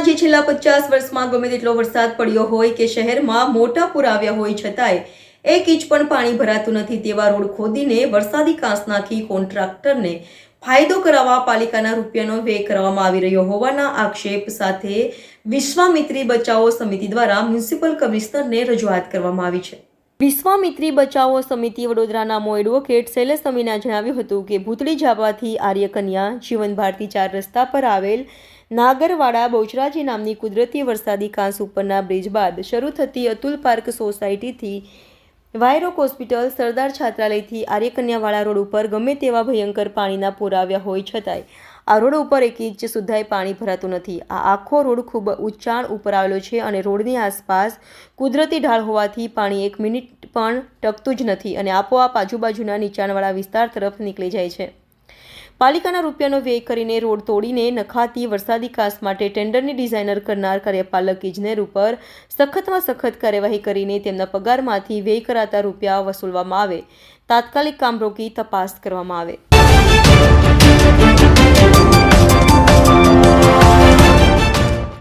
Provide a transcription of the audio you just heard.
છેલ્લા પચાસ વર્ષમાં ગમે તેટલો વરસાદ પડ્યો હોય કે શહેરમાં મોટા પૂર આવ્યા હોય છતાંય, એક ઇંચ પણ પાણી ભરાતું નથી તેવા રોડ ખોદીને વરસાદી કાંસ નાખી કોન્ટ્રાક્ટરને ફાયદો કરાવવા પાલિકાના રૂપિયાનો વ્યય કરવામાં આવી રહ્યો હોવાના આક્ષેપ સાથે વિશ્વામિત્રી બચાવો સમિતિ દ્વારા મ્યુનિસિપલ કમિશનરને રજૂઆત કરવામાં આવી છે. વિશ્વામિત્રી બચાવો સમિતિ વડોદરાના મો એડવોકેટ શૈલેષ સમીના જણાવ્યું હતું કે ભૂતળી જાવાથી આર્યકન્યા જીવન ભારતી ચાર રસ્તા પર આવેલ નાગરવાડા બહુચરાજી નામની કુદરતી વરસાદી કાંસ ઉપરના બ્રિજ બાદ શરૂ થતી અતુલ પાર્ક સોસાયટીથી વાયરોક હોસ્પિટલ સરદાર છાત્રાલયથી આર્યકન્યાવાળા રોડ ઉપર ગમે તેવા ભયંકર પાણીના પૂર આવ્યા હોય છતાંય, આ રોડ ઉપર એક ઇંચ સુધાય પાણી ભરાતું નથી. આ આખો રોડ ખૂબ ઊંચાણ ઉપર આવેલો છે અને રોડની આસપાસ કુદરતી ઢાળ હોવાથી પાણી એક મિનિટ પણ ટકતું જ નથી અને આપોઆપ આજુબાજુના નીચાણવાળા વિસ્તાર તરફ નીકળી જાય છે. પાલિકાના રૂપિયાનો વ્યય કરીને રોડ તોડીને નખાતી વરસાદી કાસ માટે ટેન્ડરની ડિઝાઇનર કરનાર કાર્યપાલક ઇજનેર ઉપર સખતમાં સખત કાર્યવાહી કરીને તેમના પગારમાંથી વ્યય કરાતા રૂપિયા વસૂલવામાં આવે. તાત્કાલિક કામ રોકી તપાસ કરવામાં આવે.